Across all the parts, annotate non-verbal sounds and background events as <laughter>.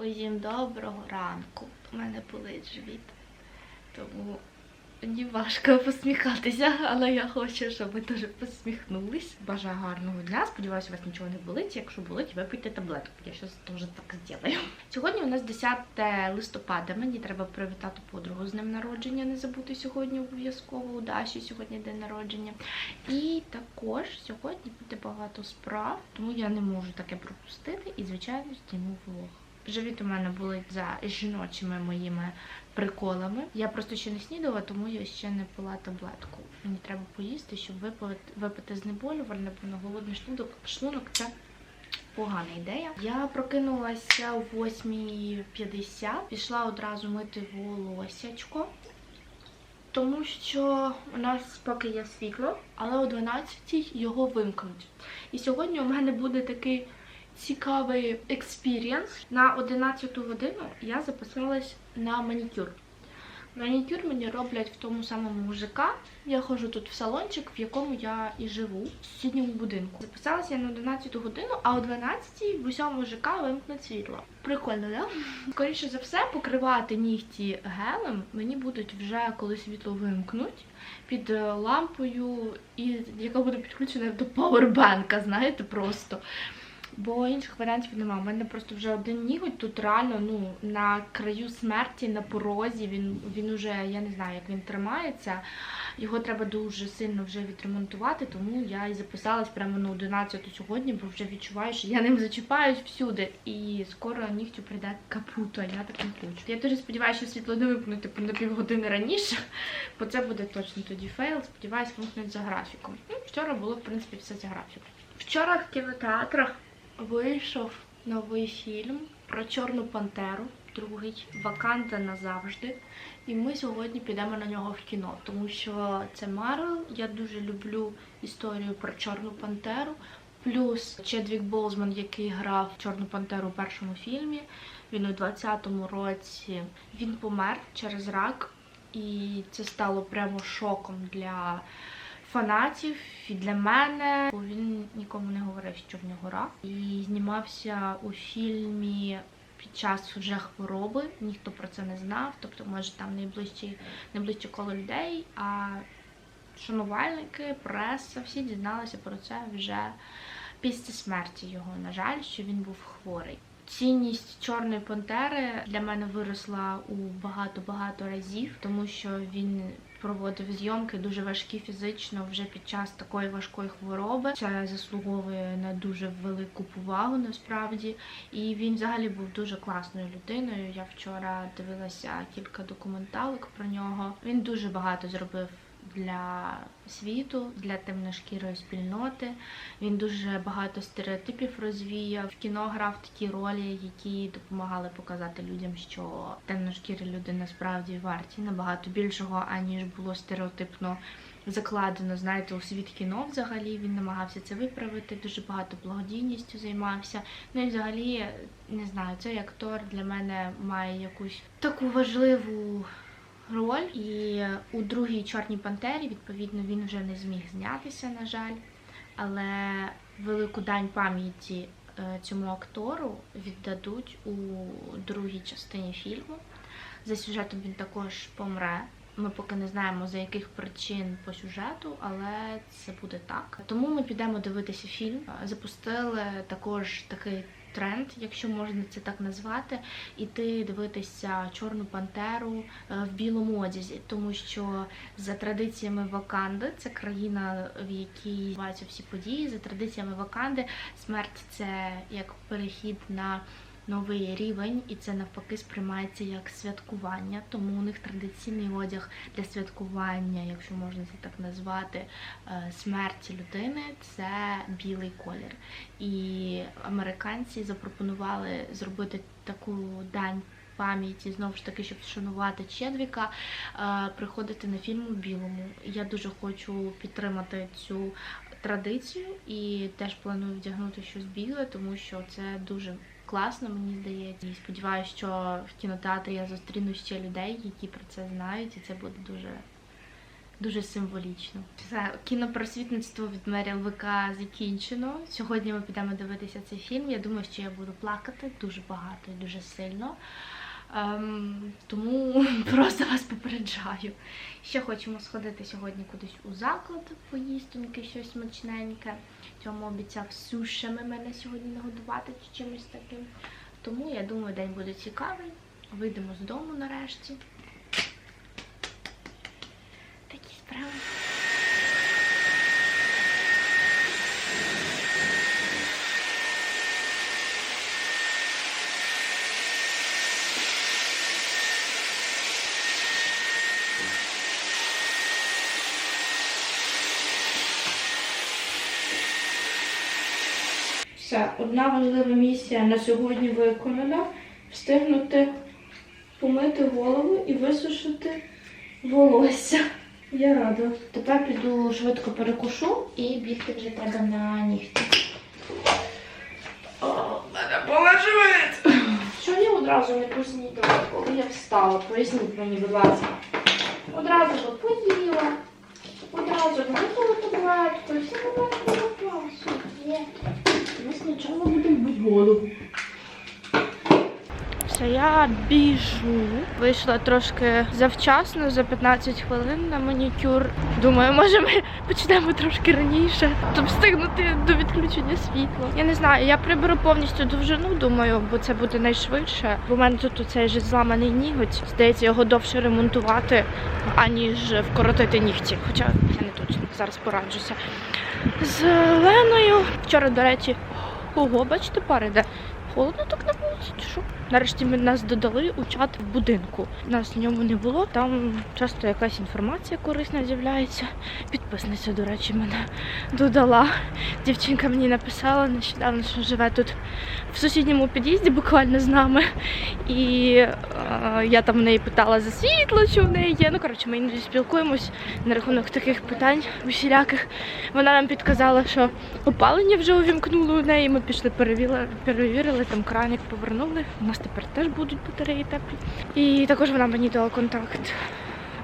Усім доброго ранку. У мене болить живіт. Тому мені важко посміхатися, але я хочу, щоб ви теж посміхнулись. Бажаю гарного дня. Сподіваюся, у вас нічого не болить. Якщо болить, випийте таблетку. Я щось теж так зроблю. Сьогодні у нас 10 листопада. Мені треба привітати подругу з днем народження. Не забути сьогодні обов'язково у Даші. Сьогодні день народження. І також сьогодні буде багато справ, тому я не можу таке пропустити. І, звичайно, зніму влог. Живіт у мене болить за жіночими моїми приколами. Я просто ще не снідала, тому я ще не пила таблетку. Мені треба поїсти, щоб випити, випити знеболювальне, бо на голодний шлунок, шлунок це погана ідея. Я прокинулася о 8.50, пішла одразу мити волосячко. Тому що у нас поки є світло, але о 12 його вимкнуть. І сьогодні у мене буде такий цікавий експірієнс. На 11 годину я записалась на манікюр. Манікюр мені роблять в тому самому ЖК. Я ходжу тут в салончик, в якому я і живу, в сусідньому будинку. Записалася я на 11 годину, а о 12 в усьому ЖК вимкнуть світло. Прикольно, да? Скоріше за все, покривати нігті гелем мені будуть вже коли світло вимкнуть під е, лампою, і яка буде підключена до пауербанка, знаєте, просто. Бо інших варіантів немає. У мене просто вже один ніготь тут реально ну, на краю смерті, на порозі. Він він уже, я не знаю, як він тримається. Його треба дуже сильно вже відремонтувати, тому я і записалась прямо на 11 сьогодні, бо вже відчуваю, що я ним зачіпаюсь всюди. І скоро нігтю прийде капуто, я так не хочу. Я дуже сподіваюся, що світло не вимкнуть типу, на півгодини раніше, бо це буде точно тоді фейл. Сподіваюсь, вимкнуть за графіком. Ну, вчора було, в принципі, все за графіком. Вчора в кінотеатрах вийшов новий фільм про Чорну Пантеру, другий Ваканда назавжди. І ми сьогодні підемо на нього в кіно, тому що це Марвел. Я дуже люблю історію про Чорну Пантеру. Плюс Чедвік Болзман, який грав Чорну Пантеру у першому фільмі. Він у 20-му році він помер через рак, і це стало прямо шоком для фанатів і для мене. Бо він нікому не говорив, що в нього рак. І знімався у фільмі під час вже хвороби. Ніхто про це не знав. Тобто, може, там найближчі, найближче коло людей. А шанувальники, преса, всі дізналися про це вже після смерті його. На жаль, що він був хворий. Цінність чорної пантери для мене виросла у багато-багато разів, тому що він проводив зйомки дуже важкі фізично вже під час такої важкої хвороби. Це заслуговує на дуже велику повагу насправді. І він взагалі був дуже класною людиною. Я вчора дивилася кілька документалок про нього. Він дуже багато зробив. Для світу, для темношкірої спільноти. Він дуже багато стереотипів розвіяв. В кіно грав такі ролі, які допомагали показати людям, що темношкірі люди насправді варті набагато більшого, аніж було стереотипно закладено. Знаєте, у світ кіно взагалі він намагався це виправити. Дуже багато благодійністю займався. Ну і взагалі не знаю, цей актор для мене має якусь таку важливу роль. І у другій Чорній Пантері, відповідно, він вже не зміг знятися, на жаль. Але велику дань пам'яті е, цьому актору віддадуть у другій частині фільму. За сюжетом він також помре. Ми поки не знаємо за яких причин по сюжету, але це буде так. Тому ми підемо дивитися фільм. Запустили також такий тренд, якщо можна це так назвати, іти дивитися Чорну Пантеру е, в білому одязі, тому що за традиціями Ваканди, це країна, в якій відбуваються всі події. За традиціями Ваканди, смерть це як перехід на новий рівень, і це навпаки сприймається як святкування. Тому у них традиційний одяг для святкування, якщо можна це так назвати, е, смерті людини це білий колір. І американці запропонували зробити таку дань. Пам'яті знову ж таки, щоб вшанувати Чедвіка, е, приходити на фільм у білому. Я дуже хочу підтримати цю традицію і теж планую вдягнути щось біле, тому що це дуже класно, мені здається. І сподіваюся, що в кінотеатрі я зустріну ще людей, які про це знають, і це буде дуже дуже символічно. Все, кінопросвітництво від Мері ЛВК закінчено. Сьогодні ми підемо дивитися цей фільм. Я думаю, що я буду плакати дуже багато і дуже сильно. Ем, тому <laughs> просто вас попереджаю. Ще хочемо сходити сьогодні кудись у заклад, поїстоньки, щось смачненьке. Цьому обіцяв сушами мене сьогодні нагодувати чи чимось таким. Тому я думаю, день буде цікавий. Вийдемо з дому нарешті. Такі справи. Все, одна важлива місія на сьогодні виконана. Встигнути помити голову і висушити волосся. Я рада. Тепер піду швидко перекушу і бігти вже треба на нігті. О, мене полежить! Чому я одразу не поснідала, коли я встала? Поясніть мені, будь ласка. Одразу би поїла, одразу б випила таблетку, і все нормально було Є. Ми спочатку будемо воду. Все, я біжу. Вийшла трошки завчасно, за 15 хвилин на манікюр. Думаю, може ми почнемо трошки раніше, щоб встигнути до відключення світла. Я не знаю, я приберу повністю довжину, думаю, бо це буде найшвидше. Бо в мене тут цей же зламаний ніготь. Здається, його довше ремонтувати, аніж вкоротити нігті. Хоча я не точно зараз пораджуся. З Леною. Вчора, до речі, ого, бачите, пар іде. Холодно так на вулиці, що? Нарешті нас додали у чат в будинку. Нас в ньому не було. Там часто якась інформація корисна з'являється. Підписниця, до речі, мене додала. Дівчинка мені написала нещодавно, що живе тут в сусідньому під'їзді, буквально з нами. І е, я там в неї питала за світло, що в неї є. Ну коротше, ми іноді спілкуємось на рахунок таких питань усіляких. Вона нам підказала, що опалення вже увімкнули у неї. Ми пішли перевірили, перевірили, там краник повернули. У нас тепер теж будуть батареї теплі. І також вона мені дала контакт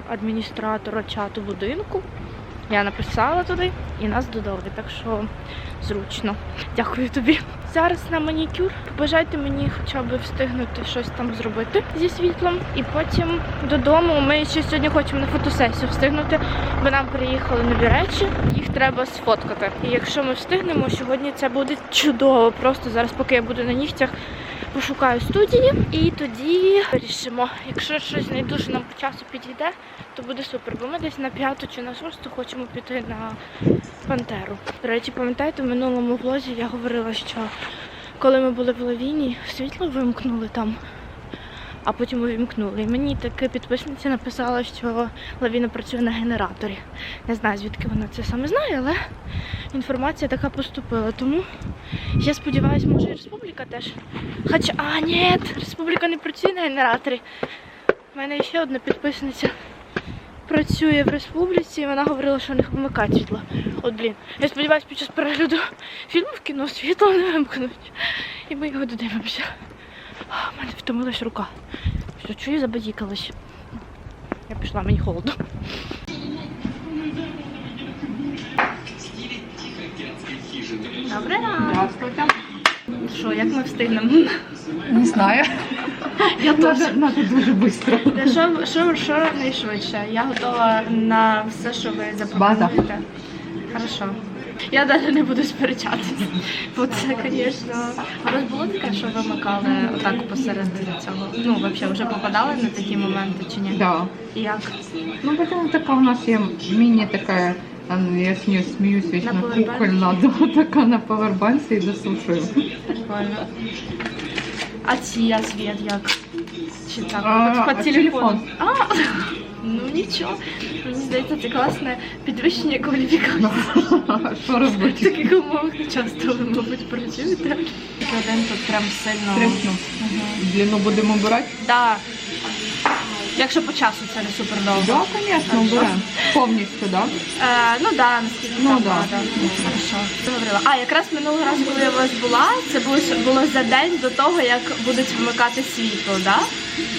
адміністратора чату будинку. Я написала туди і нас додали, так що зручно. Дякую тобі. Зараз на манікюр. Побажайте мені хоча б встигнути щось там зробити зі світлом. І потім додому. Ми ще сьогодні хочемо на фотосесію встигнути, бо нам приїхали нові речі. Їх треба сфоткати. І якщо ми встигнемо, сьогодні це буде чудово. Просто зараз, поки я буду на нігтях, пошукаю студії і тоді вирішимо. Якщо щось знайду, що нам по часу підійде, то буде супер. Бо ми десь на п'яту чи на шосту хочемо піти на Пантеру. До речі, пам'ятаєте, в минулому влозі я говорила, що коли ми були в Лавіні, світло вимкнули там, а потім увімкнули. І мені таки підписниця написала, що Лавіна працює на генераторі. Не знаю, звідки вона це саме знає, але інформація така поступила. Тому я сподіваюся, може і республіка теж. Хоча, а, ні, республіка не працює на генераторі. У мене ще одна підписниця працює в республіці, і вона говорила, що не вимикають світло. От блін. Я сподіваюся, під час перегляду фільму в кіно світло не вимкнуть. І ми його додивимося. Мене втомилась рука. Що чую, забадікалась. Я пішла, мені холодно. Ранок. Здравствуйте. Що, як ми встигнемо? Не знаю. Я теж. Надо, дуже. Та Що, що, що найшвидше? Я готова на все, що ви запропонуєте. Хорошо. Я навіть не буду сперечатися. Бо це, звісно. А у вас було таке, що вимикали отак посеред цього? Ну, взагалі, вже попадали на такі моменти чи ні? Да. І як? Ну, потому така у нас є міні така, а, ну, я з нею сміюсь вічно, На кукольна, да, <laughs> така на повербанці і досушую. Прикольно. А ці а світ як? Чи так? А, по а телефону? телефон. А, ну нічого. Мені здається, це класне підвищення кваліфікації. Що В таких умовах не часто ви, мабуть, працюєте. Один тут прям сильно. Тресну. Длину будемо брати? Да. Якщо по часу це не супер довго. Да, звісно, беремо. Повністю, да? Е, ну да, наскільки Ну там да. Хорошо. Говорила. А якраз минулого разу, коли я у вас була, це було, було за день до того, як будуть вимикати світло, да?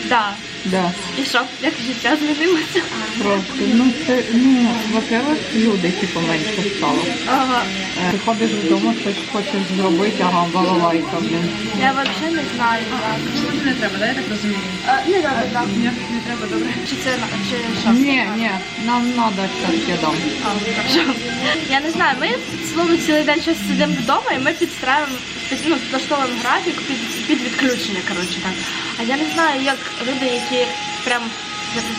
Да. Да. І що, як життя змінилося? Просто. Ну, це, ну, во-первых, люди, типу, менше стало. Ага. Е, Ти ходиш додому, щось хочеш зробити, ага, балалайка, блін. Я взагалі не знаю, як. Не треба, да, я так розумію? Е, Не треба, так. Ні, не треба, добре. Чи це на- чи що? Ні, ні, нам треба все-таки дом. А, хорошо. Я не знаю, ми словно цілий день щось сидимо вдома і ми підстраюємо ну, влаштовуємо графік під, під відключення, коротше так. А я не знаю, як люди, які прям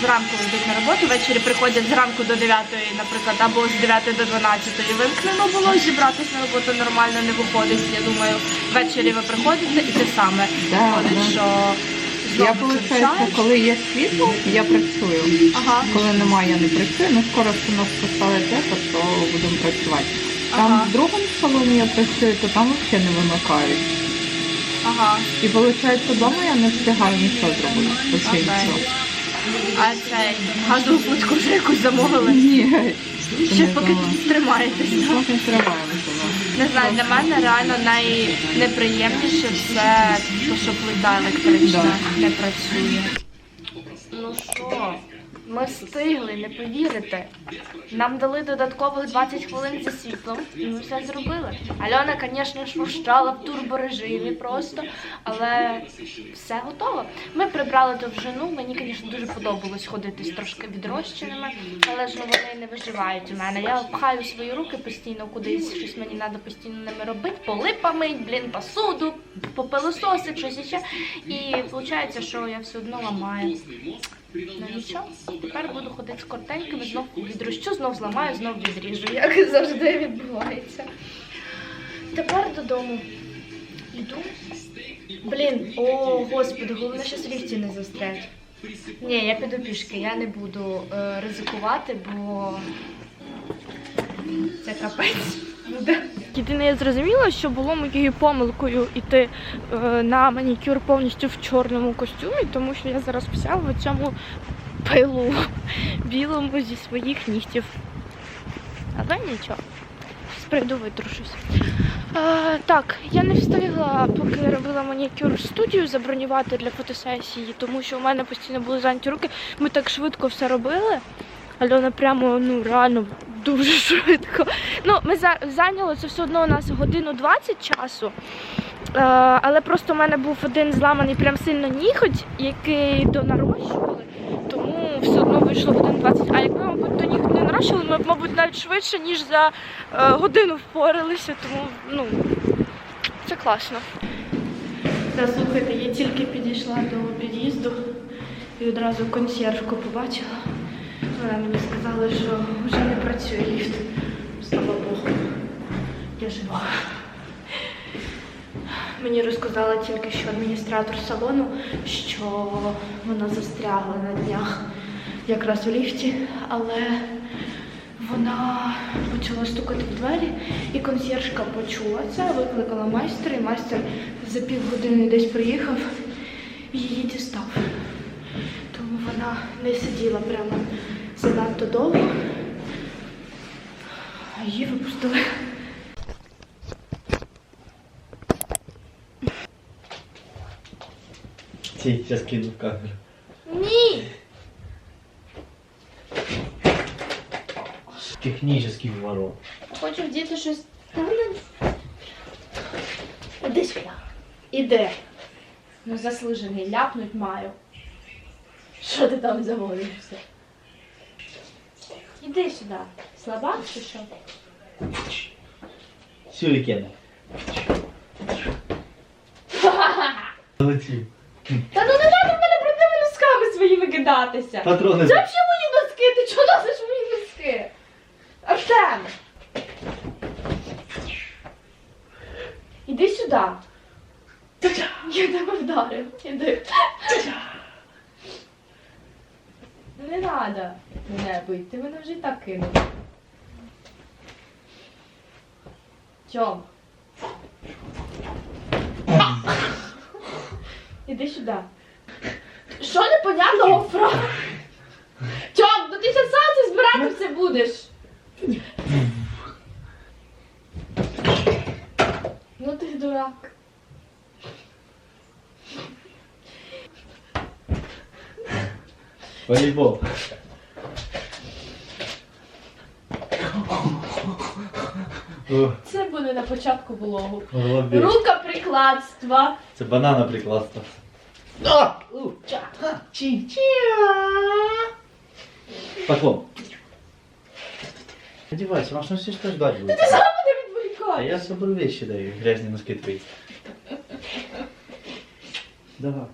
зранку йдуть на роботу, ввечері приходять зранку до 9, наприклад, або з 9 до 12 вимкнено було, зібратися на роботу нормально не виходить. Я думаю, ввечері ви приходите і те саме Да, виходить, да. що Я, виходить, коли є світло, я працюю. Ага. Коли немає, я не працюю. Ну, скоро що нас поставить то будемо працювати. Там Ага. в другому салоні я працюю, то там взагалі не вимикають. Ага. І виходить, вдома я не встигаю нічого зробити. Окей. нічого. А це газову плитку вже якусь замовили. Ні. Ще поки тримаєтесь. Поки тримаємося. Не знаю, для мене реально найнеприємніше все, то, що плита електрична не працює. Ну що, ми встигли, не повірите. Нам дали додаткових 20 хвилин за світлом, і ми все зробили. Альона, звісно, шуршала в турборежимі просто, але все готово. Ми прибрали довжину. Мені, звісно, дуже подобалось ходити з трошки відрощеними, але ж вони не виживають у мене. Я пхаю свої руки постійно кудись, щось мені треба постійно ними робити, поли помить, блін, посуду, попилососити, щось іще. І виходить, що я все одно ламаю. Ну нічого, тепер буду ходити з кортеньками, знов відрощу, знов зламаю, знов відріжу, як завжди відбувається. Тепер додому. Іду. Блін, о, господи, головне, що ліфті не застрять. Ні, я піду пішки, я не буду е, ризикувати, бо це капець. Єдине, я зрозуміла, що було моєю помилкою йти е, на манікюр повністю в чорному костюмі, тому що я зараз вся в цьому пилу білому зі своїх нігтів. Але нічого. Прийду витрушусь. Е, так, я не встигла, поки робила манікюр в студію забронювати для фотосесії, тому що у мене постійно були зайняті руки. Ми так швидко все робили. Альона прямо ну реально дуже <laughs> швидко. Ну, ми за зайняло це все одно у нас годину 20 часу. Е, але просто у мене був один зламаний прям сильно ніготь, який донарощували, тому все одно вийшло годин 20. А якби, мабуть, до ніготь не нарощували, ми б, мабуть, навіть швидше, ніж за е, годину впоралися, тому ну це класно. Та слухайте, я тільки підійшла до під'їзду і одразу консьержку побачила. Вона мені сказала, що вже не працює ліфт. Слава Богу, я жива. Мені розказала тільки що адміністратор салону, що вона застрягла на днях якраз у ліфті, але вона почала стукати в двері, і консьєржка почула це, викликала майстра, і майстер за півгодини десь приїхав і її дістав. Тому вона не сиділа прямо занадто довго, а її випустили. Ті, зараз кину в камеру. Ні! Технічний ворот. Хочу вдіти щось. Іди сюди. Іди. Ну заслужений, ляпнуть маю. Що ти там заводишся? Іди сюди. Слабак чи що? Сюрикени. Залетів. Та ну не треба мене брудними носками своїми кидатися. Патрони. Це взагалі мої носки, ти чого носиш мої носки? Артем! Іди сюди. Я тебе вдарив. Іди. Не треба мене бити, ти мене вже і так кинув. Тьом. Іди сюди. Що непонятного фра? Тьом, ну ти зараз сам це збирати будеш. Ну ти дурак. По-любому. Це буде на початку влогу. голубі. Рукоприкладства. Це банана прикласти. А! У! Ча! Ха! Чи! Поклон. Одевайся, Маш, все что ждать будет. Ти сам мене А відволікаєш. я с собой вещи даю, грязные носки твои. Давай.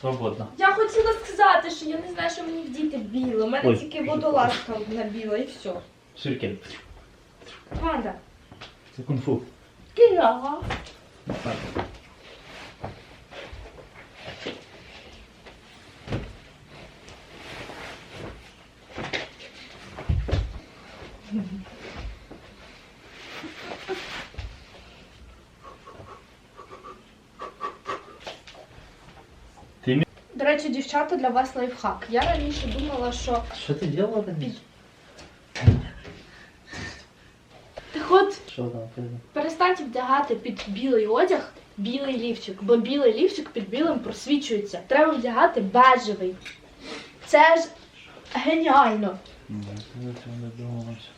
Свободно. Я хотіла сказати, що я не знаю, що мені вдіти біле. У мене Ой. тільки водолазка на біла і все. Сюркен. Панда. Це кунг-фу. Кіра. Ти мі- До речі, дівчата, для вас лайфхак. Я раніше думала, що Что ты делала раньше? так от Что там? Перестаньте вдягати під білий одяг білий лівчик, бо білий лівчик під білим просвічується. Треба вдягати бежевий. Це ж геніально. Ні, я цього не думалось.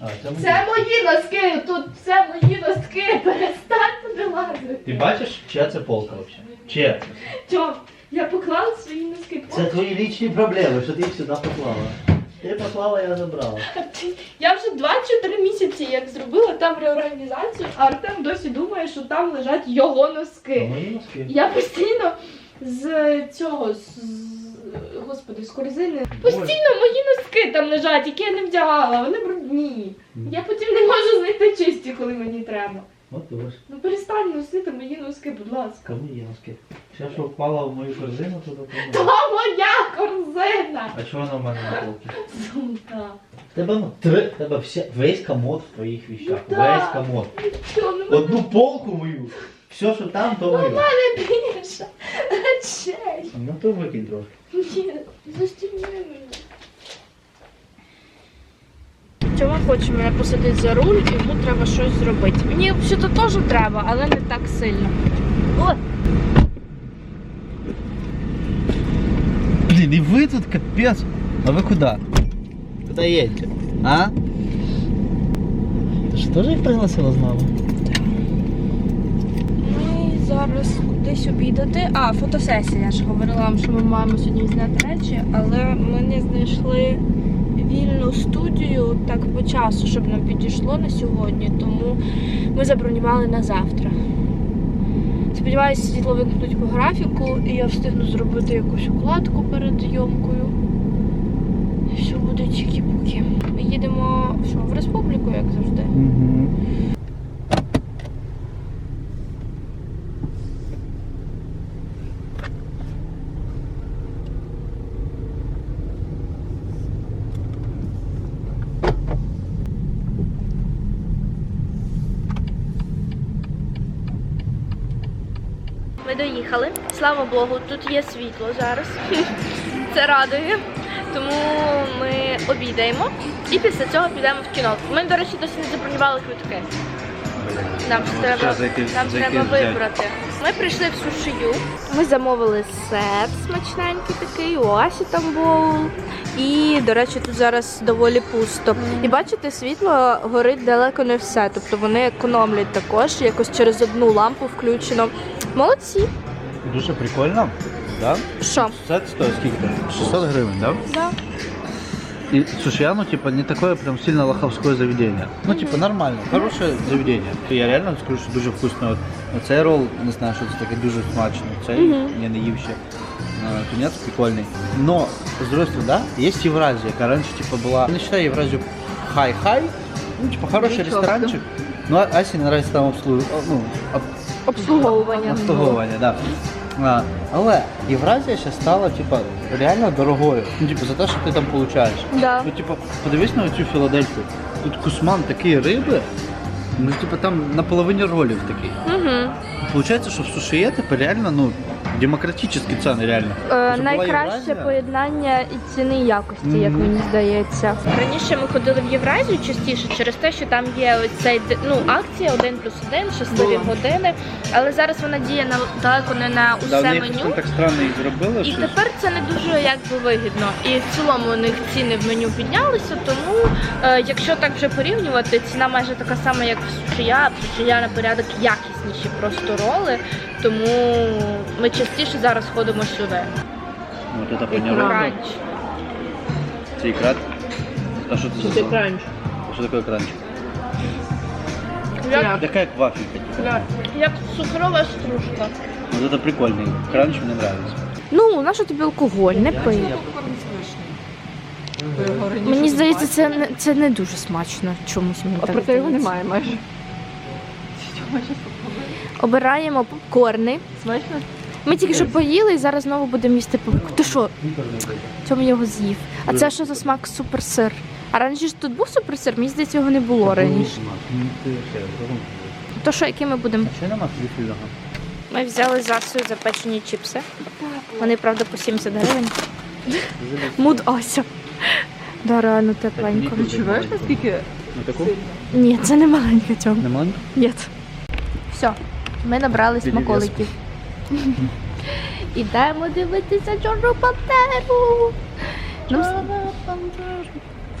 А, це мої. Це мої носки, тут це мої носки. Перестань туди лазити. Ти бачиш, чия це полка вообще? Чия це? Я поклала свої носки. Це твої лічні проблеми, що ти їх сюди поклала. Ти поклала, я забрала. Я вже 2-4 місяці як зробила там реорганізацію, а Артем досі думає, що там лежать його носки. мої носки. Я постійно з цього, з, з- господи, з корзини. Постійно мої носки там лежать, які я не вдягала, вони брудні. Я потім не можу знайти чисті, коли мені треба. От ось. Ну перестань носити мої носки, будь ласка. Кому є носки? Все, що впало в мою корзину, то То допомогу. моя корзина! А чого вона в мене на полці? Сумка. В Тебе ну три, в тебе вся, весь комод в твоїх вещах. Ну. Весь комод. Що, ну мене Одну полку мою. Все, що там, то моє. більше речей. Ну то викинь трохи. Ні, застігни мене Тьома хоче мене посадити за руль, і йому треба щось зробити. Мені взагалі теж треба, але не так сильно. О, Блин, и вы тут капец. А вы куда? Куда едете? А? Ты что же их пригласила с мамой? Ми зараз кудись обідати. А, фотосесія. Я ж говорила вам, що ми маємо сьогодні зняти речі, але ми не знайшли вільну студію так по часу, щоб нам підійшло на сьогодні, тому ми забронювали на завтра. Сподіваюся, світло вимкнуть по графіку, і я встигну зробити якусь укладку перед. І все буде чікі-пуки. Ми їдемо що, в республіку, як завжди. Угу. Ми доїхали. Слава Богу, тут є світло зараз. <laughs> Це радує. Тому ми обідаємо і після цього підемо в кіно. Ми, до речі, досі не забронювали квитки. Нам ще треба, зайти- нам зайти треба взяти. вибрати. Ми прийшли в сушию. Ми замовили сет смачненький такий, у Асі там був. І, до речі, тут зараз доволі пусто. І бачите, світло горить далеко не все. Тобто вони економлять також, якось через одну лампу включено. Молодці. Дуже прикольно, да? Що? Сет стоит сколько там? 600 гривен, да? Да. И, слушай, оно типа не такое прям сильно лоховское заведение. Ну, типа нормально, хорошее заведение. Я реально скажу, що дуже вкусно. От, цей рол, не знаю, що це таке дуже смачно. Цей я не їв ще. А, Тунець прикольний. Но, з другої сторони, да, є Євразія, яка раніше типа була, я не вважаю Євразію хай-хай, ну, типа хороший Нічого ресторанчик. Ну, а Асі нравится там обслуговування, ну, об- Обслуговування. обслуговування, да. Але Євразія ще стала, типа, реально дорогою. Ну, типу, за те, що ти там получаєш. Да. Ну, типа, подивись на цю Філадельфію. Тут кусман такі риби, ну, типа, там на половині ролів такий. Угу. Получається, що в суші є, типа, реально, ну, демократические цены, реально. Е, найкраще поєднання і ціни і якості, як мені здається. Раніше ми ходили в Євразію частіше через те, що там є цей ну, акція 1 плюс 1, щасливі години. Але зараз вона діє на далеко не на Да, усе вони меню. так странно їх зробили, І що тепер це не дуже якби вигідно. І в цілому у них ціни в меню піднялися. Тому якщо так вже порівнювати, ціна майже така сама, як в сушія. В сушія на порядок якісніші просто роли. Тому ми частіше зараз ходимо сюди. Вот это Ікра. понятно. Кранч. Це икра. А что это за зал? кранч. Что такое кранч? Як, Такая как вафелька. типа. як цукрова стружка. Вот это прикольный. Кранч мне нравится. Ну, на що тобі алкоголь? Не пий. Мені здається, це не це не дуже смачно. Чомусь мені А так проте його здається. немає майже. Обираємо попкорни. Смачно? Ми тільки що поїли і зараз знову будемо їсти попкорн. Ти що? Цьому його з'їв. А це що за смак суперсир? А раніше ж тут був суперсир, мені здається, його не було раніше. То що, які ми будемо? Ми взяли засою запечені чіпси. Вони, правда, по 70 гривень. Муд Ася. Да, реально тепленько. Відчуваєш, наскільки На таку? Ні, це не маленька цьому. Нема? Ні. Все, ми набрали смаколиків. <laughs> Ідемо дивитися чорну пантеру. Ну, с-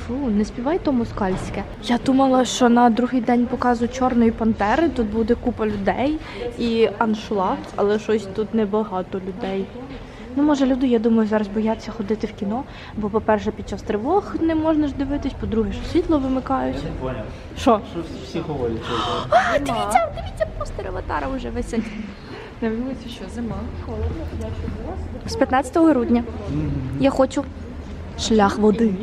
Фу, не співай то москальське. Я думала, що на другий день показу чорної пантери тут буде купа людей і аншлаг, але щось тут небагато людей. Ну, може, люди, я думаю, зараз бояться ходити в кіно, бо, по-перше, під час тривог не можна ж дивитись, по-друге, що світло вимикають. не понял. Що? Що всі говорять? А, дивіться, дивіться, постер аватара вже висить. на вулиці що, зима? З 15 грудня. Я хочу шлях води.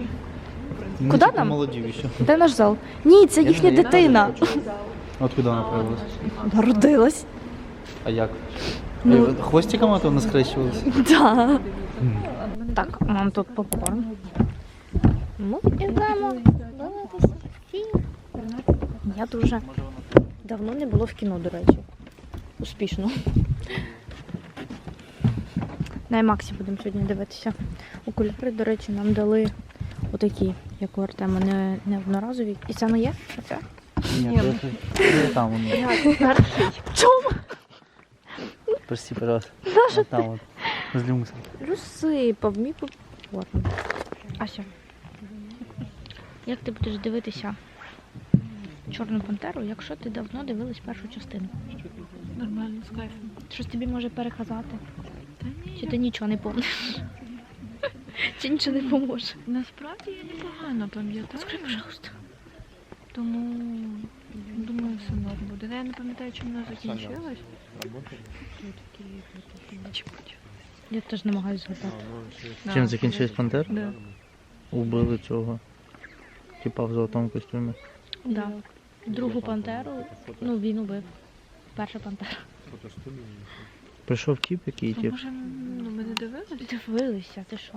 Куди нам? Молодів ще. Де наш зал? Ні, це їхня дитина. Откуда вона появилась? Народилась. А як? Ну. Хвостиком ото вона скрещувалась? Да. Так, нам тут попкорн. Ну, ідемо дивитися фільм. Я дуже давно не було в кіно, до речі. Успішно. На Емаксі будемо сьогодні дивитися. Окуляри, до речі, нам дали отакі, як у Артема, не, не одноразові. І це моє? Оце? Ні, це це там воно. Чому? Прости, пожалуйста. А Там от. Возле мусора. Розсипав мій попкорн. Ася, як ти будеш дивитися Чорну пантеру, якщо ти давно дивилась першу частину? Нормально, з кайфом. Щось тобі може переказати? Та ні, Чи ти нічого не помниш? <laughs> Чи нічого не поможе? насправді я непогано пам'ятаю. Скажи, пожалуйста. Тому думаю, все норм буде. Я не пам'ятаю, чим вона закінчилась. Я теж намагаюся згадати. Чим закінчилась пантера? Да. Убили цього. Типа в золотому костюмі. Да. Другу пантеру, ну він убив. Перша пантера. Прийшов тип, який А тип. може, ну, ми не дивились? Дивилися, ти що?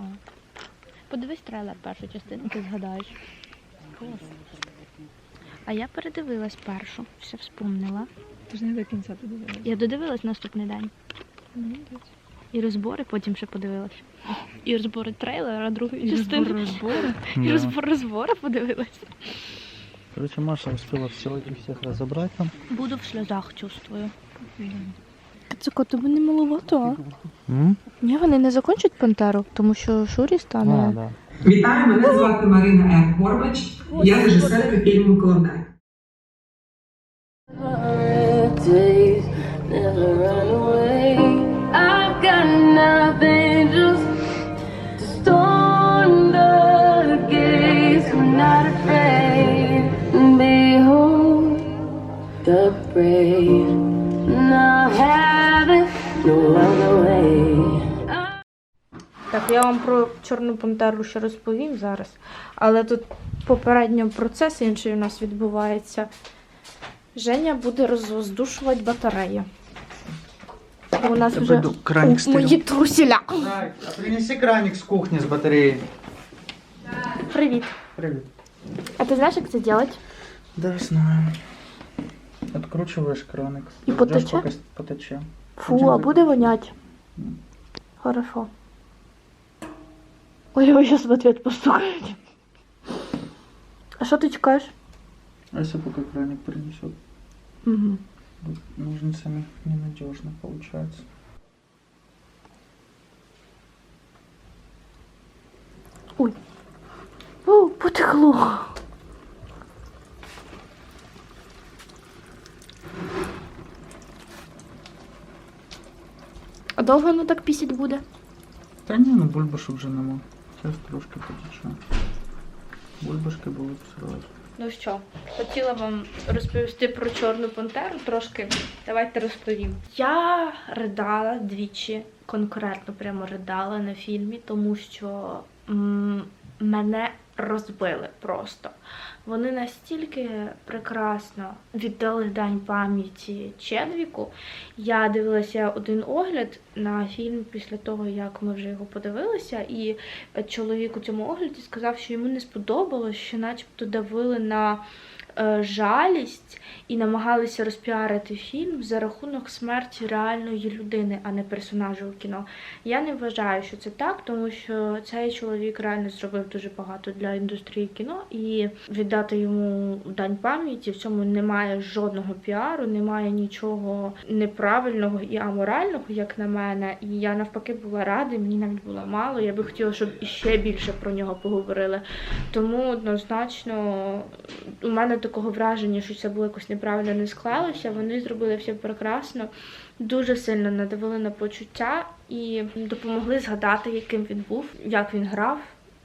Подивись трейлер першу частину, ти згадаєш. А я передивилась першу, все вспомнила. Ти ж не до кінця подивилась. Я додивилась наступний день. І розбори потім ще подивилась. І розбори трейлера другої частини. розбори. І Да. розбор розбора подивилась. Короче, Маша успела всего этих всех разобрать там. Буду в сльозах чувствую. Це тобі не маловато, а? М? Ні, вони не закончать пантеру, тому що Шурі стане. Да. Вітаю, мене звати Марина Н. Горбач. Я режисерка фільму Клондайк. No other way. Так, я вам про Чорну пантеру ще розповім зараз. Але тут попередньо процес інший у нас відбувається. Женя буде розвоздушувати батарею. У нас Я вже пойду краник у- стелю. мої труселя. А принеси краник с кухни, с батареи. Привіт. Привет. А ти знаєш, як це робити? Да, знаю. Откручиваешь краник. И Ждёшь, потече? потече. Фу, а буде вонять. Хорошо. Ой, ой, сейчас в ответ постукают. А что ты чекаешь? А если пока краник принесет? Угу. Ножницами ненадежно получается. Ой. О, потекло. Довго воно так пісять буде? Та ні, ну бульбашок вже нема. Зараз трошки потече. Бульбашки були б сразу. Ну що, хотіла вам розповісти про Чорну Пантеру трошки. Давайте розповім. Я ридала двічі, конкретно прямо ридала на фільмі, тому що м, мене розбили просто. Вони настільки прекрасно віддали дань пам'яті Чедвіку. Я дивилася один огляд на фільм після того, як ми вже його подивилися, і чоловік у цьому огляді сказав, що йому не сподобалось, що начебто давили на жалість і намагалися розпіарити фільм за рахунок смерті реальної людини, а не персонажа у кіно. Я не вважаю, що це так, тому що цей чоловік реально зробив дуже багато для індустрії кіно і віддати йому дань пам'яті в цьому немає жодного піару, немає нічого неправильного і аморального, як на мене. І я навпаки була рада, мені навіть було мало. Я би хотіла, щоб іще більше про нього поговорили. Тому однозначно у мене такого враження, що це було якось неправильно не склалося. Вони зробили все прекрасно, дуже сильно надавили на почуття і допомогли згадати, яким він був, як він грав.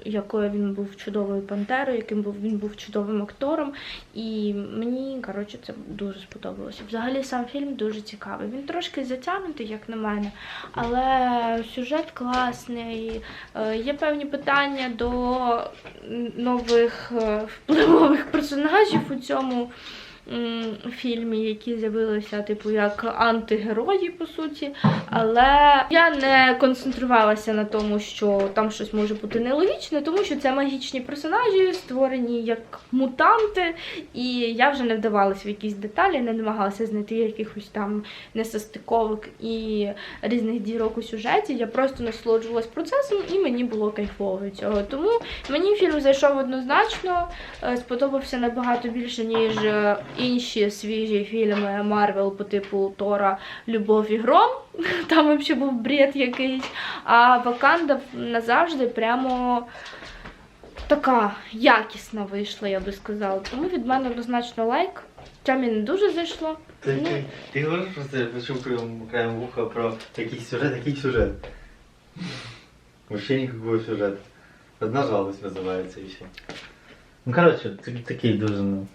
Якою він був чудовою пантерою, яким був він був чудовим актором, і мені коротше це дуже сподобалося. Взагалі сам фільм дуже цікавий. Він трошки затягнутий, як на мене, але сюжет класний. Е, Є певні питання до нових е, впливових персонажів у цьому фільмі, які з'явилися, типу, як антигерої, по суті. Але я не концентрувалася на тому, що там щось може бути нелогічне, тому що це магічні персонажі, створені як мутанти, і я вже не вдавалася в якісь деталі, не намагалася знайти якихось там несостиковок і різних дірок у сюжеті. Я просто насолоджувалась процесом і мені було кайфово цього. Тому мені фільм зайшов однозначно, е, сподобався набагато більше, ніж е, інші свіжі фільми Марвел по типу Тора Любов і Гром. <laughs> Там взагалі був бред якийсь. А Ваканда назавжди прямо. Така якісна вийшла, я би сказала. Тому від мене однозначно лайк. Тямі не дуже зайшло. Ты, Ну. ты, ты говоришь просто почему краем, краем уха про такий сюжет, такий сюжет. Вообще никакого сюжета. Одна жалость называется и все. Ну, короче, т- такие дуже, ну...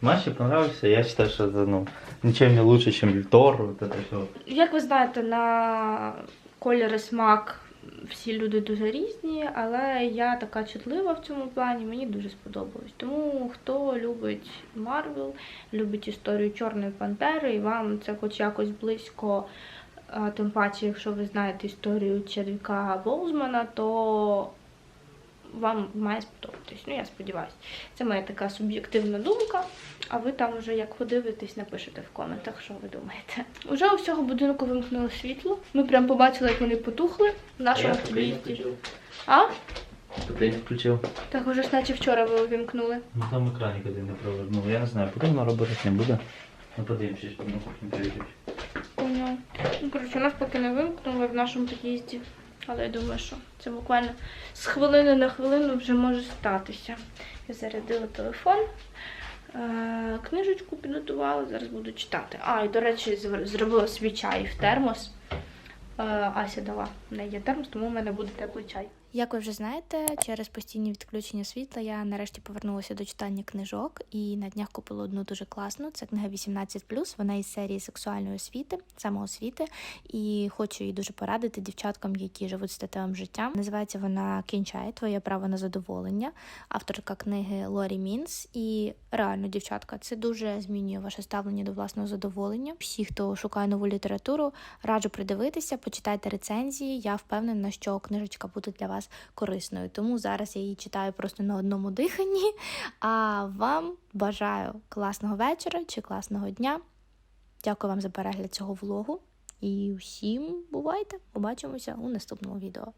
Маше понравился, я считаю, что это, ну, ничем не лучше, чем Тор, вот. Як ви знаєте, на колір і смак всі люди дуже різні, але я така чутлива в цьому плані, мені дуже сподобалось. Тому хто любить Марвел, любить історію Чорної Пантери, і вам це хоч якось близько, тим паче, якщо ви знаєте історію Чедвіка Боузмана, то вам має сподобатись. Ну, я сподіваюся. Це моя така суб'єктивна думка. А ви там вже як подивитесь, напишете в коментах, що ви думаєте. Уже у всього будинку вимкнуло світло. Ми прям побачили, як вони потухли в нашому під'їзді. А? Ты не включил. Так уже ж наче вчора ви увімкнули. Ну там экран никогда не провернул. Я не знаю, буде воно работать, не буде. Ну подивимося, що на кухні перейдуть. Поняв. Ну, коротше, нас поки не вимкнули в нашому під'їзді. Але я думаю, що це буквально з хвилини на хвилину вже може статися. Я зарядила телефон, е, книжечку підготувала, зараз буду читати. А, і до речі, зробила свій чай в термос. Е, Ася дала. В неї є термос, тому в мене буде теплий чай. Як ви вже знаєте, через постійні відключення світла я нарешті повернулася до читання книжок і на днях купила одну дуже класну. Це книга 18+, вона із серії сексуальної освіти, самоосвіти, і хочу її дуже порадити дівчаткам, які живуть статевим життям. Називається вона Кінчай, твоє право на задоволення. Авторка книги Лорі Мінс. І реально, дівчатка, це дуже змінює ваше ставлення до власного задоволення. Всі, хто шукає нову літературу, раджу придивитися, почитайте рецензії. Я впевнена, що книжечка буде для вас корисною. Тому зараз я її читаю просто на одному диханні. <laughs> А вам бажаю класного вечора чи класного дня. Дякую вам за перегляд цього влогу. І всім бувайте! Побачимося у наступному відео.